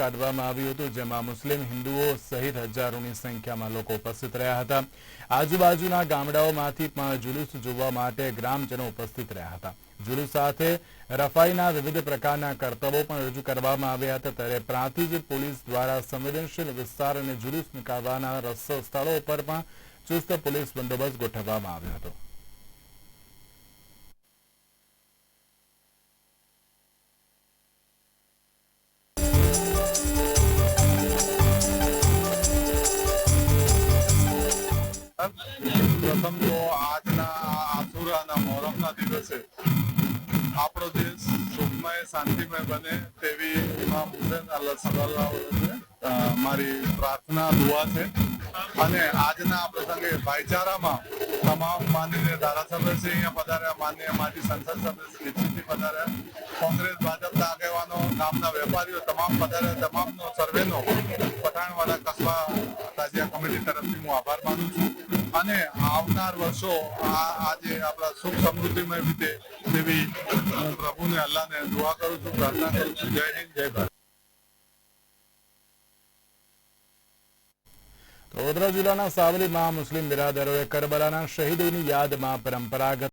કાઢવામાં આવ્યું હતું, જેમાં મુસ્લિમ હિન્દુઓ સહિત હજારોની સંખ્યામાં લોકો ઉપસ્થિત રહ્યા હતા. આજુબાજુના ગામડાઓમાંથી પણ જુલુસ જોવા માટે ગ્રામજનો ઉપસ્થિત રહ્યા હતા. જુલુસ સાથે રફાઈના વિવિધ પ્રકારના કરતબો પણ રજૂ કરવામાં આવ્યા હતા. ત્યારે પ્રાંતિજ પોલીસ દ્વારા સંવેદનશીલ વિસ્તાર અને જુલુસ નીકાળવાના રસ્તો સ્થળો પર પણ ચુસ્ત પોલીસ બંદોબસ્ત ગોઠવવામાં આવ્યો હતો. પ્રથમ તો આજના આથુરાના મોહરમના દિવસે આપણો દેશ સુખમય, શાંતિમય બને તેવી ઇમામ હુસેન અલ્લાહ મારી પ્રાર્થના, દુઆ છે. અને આજના પ્રસંગે ભાઈચારામાં તમામ માનનીય ધારાસભ્ય છે અહીંયા પધાર્યા, માનનીય માજી સંસદ સભ્ય દીક્ષિતજી પધાર્યા. કોંગ્રેસ, ભાજપના આગેવાનો, ગામના વેપારીઓ તમામ પધાર્યા, તમામનો સર્વેનો પઠાણવાડા કસ્બા તાજિયા કમિટી તરફથી હું આભાર માનું છું. અને આવનાર વર્ષો આ આજે આપણા સુખ સમૃદ્ધિમય રીતે તેવી હું પ્રભુને અલ્લાહને દુઆ કરું છું, પ્રાર્થના કરું છું. જય હિન્દ, જય ભારત. વડોદરા જિલ્લાના સાવલીમાં મુસ્લિમ બિરાદરોએ કરબલાના શહીદોની યાદમાં પરંપરાગત